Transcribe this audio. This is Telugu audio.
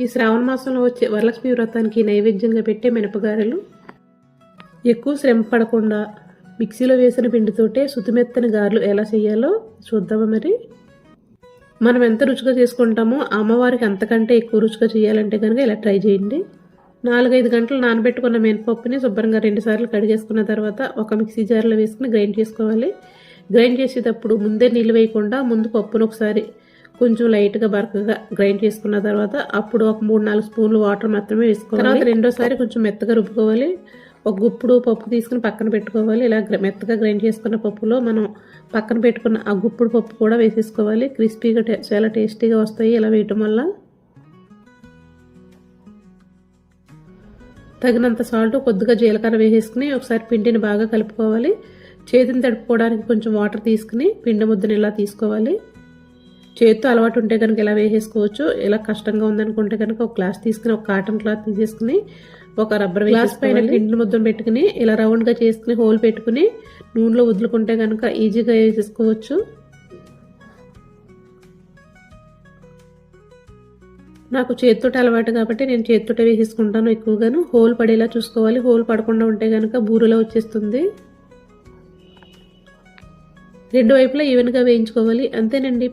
ఈ శ్రావణ మాసంలో వచ్చే వరలక్ష్మి వ్రతానికి నైవేద్యంగా పెట్టే మినపగారెలు. ఎక్కువ శ్రమ పడకుండా మిక్సీలో వేసిన పిండితోటే సుతిమెత్తని గారెలు ఎలా చేయాలో చూద్దామా మరి. మనం ఎంత రుచిగా చేసుకుంటామో అమ్మవారికి అంతకంటే ఎక్కువ రుచిగా చేయాలంటే కనుక ఇలా ట్రై చేయండి. నాలుగైదు గంటలు నానబెట్టుకున్న మినపప్పుని శుభ్రంగా రెండుసార్లు కడిగేసుకున్న తర్వాత ఒక మిక్సీ జార్లో వేసుకుని గ్రైండ్ చేసుకోవాలి. గ్రైండ్ చేసేటప్పుడు ముందే నీళ్ళు వేయకుండా ముందు పప్పును ఒకసారి కొంచెం లైట్గా బరకగా గ్రైండ్ చేసుకున్న తర్వాత అప్పుడు ఒక మూడు నాలుగు స్పూన్లు వాటర్ మాత్రమే వేసుకోవాలి. తర్వాత రెండోసారి కొంచెం మెత్తగా రుబ్బుకోవాలి. ఒక గుప్పుడు పప్పు తీసుకుని పక్కన పెట్టుకోవాలి. ఇలా మెత్తగా గ్రైండ్ చేసుకున్న పప్పులో మనం పక్కన పెట్టుకున్న ఆ గుప్పుడు పప్పు కూడా వేసేసుకోవాలి. క్రిస్పీగా టే- చాలా టేస్టీగా వస్తాయి. ఇలా వేయటం వల్ల తగినంత సాల్ట్ కొద్దిగా జీలకర్ర వేసేసుకుని ఒకసారి పిండిని బాగా కలుపుకోవాలి. చేతిని తడుపుకోవడానికి కొంచెం వాటర్ తీసుకుని పిండి ముద్దని ఇలా తీసుకోవాలి. చేతితో అలవాటు ఉంటే కనుక ఇలా వేసేసుకోవచ్చు ఇలా కష్టంగా ఉందనుకుంటే కనుక ఒక గ్లాస్ తీసుకుని ఒక కాటన్ క్లాత్ తీసేసుకుని ఒక రబ్బర్ గ్లాస్ పైన పిండి ముద్దను పెట్టుకుని ఇలా రౌండ్గా చేసుకుని హోల్ పెట్టుకుని నూనెలో వదులుకుంటే కనుక ఈజీగా వేసేసుకోవచ్చు. నాకు చేతితోటి అలవాటు కాబట్టి నేను చేతితోటే వేసేసుకుంటాను ఎక్కువగాను. హోల్ పడేలా చూసుకోవాలి. హోల్ పడకుండా ఉంటే కనుక బూరెలో వచ్చేస్తుంది. రెండు వైపులా ఈవెన్గా వేయించుకోవాలి. అంతేనండి.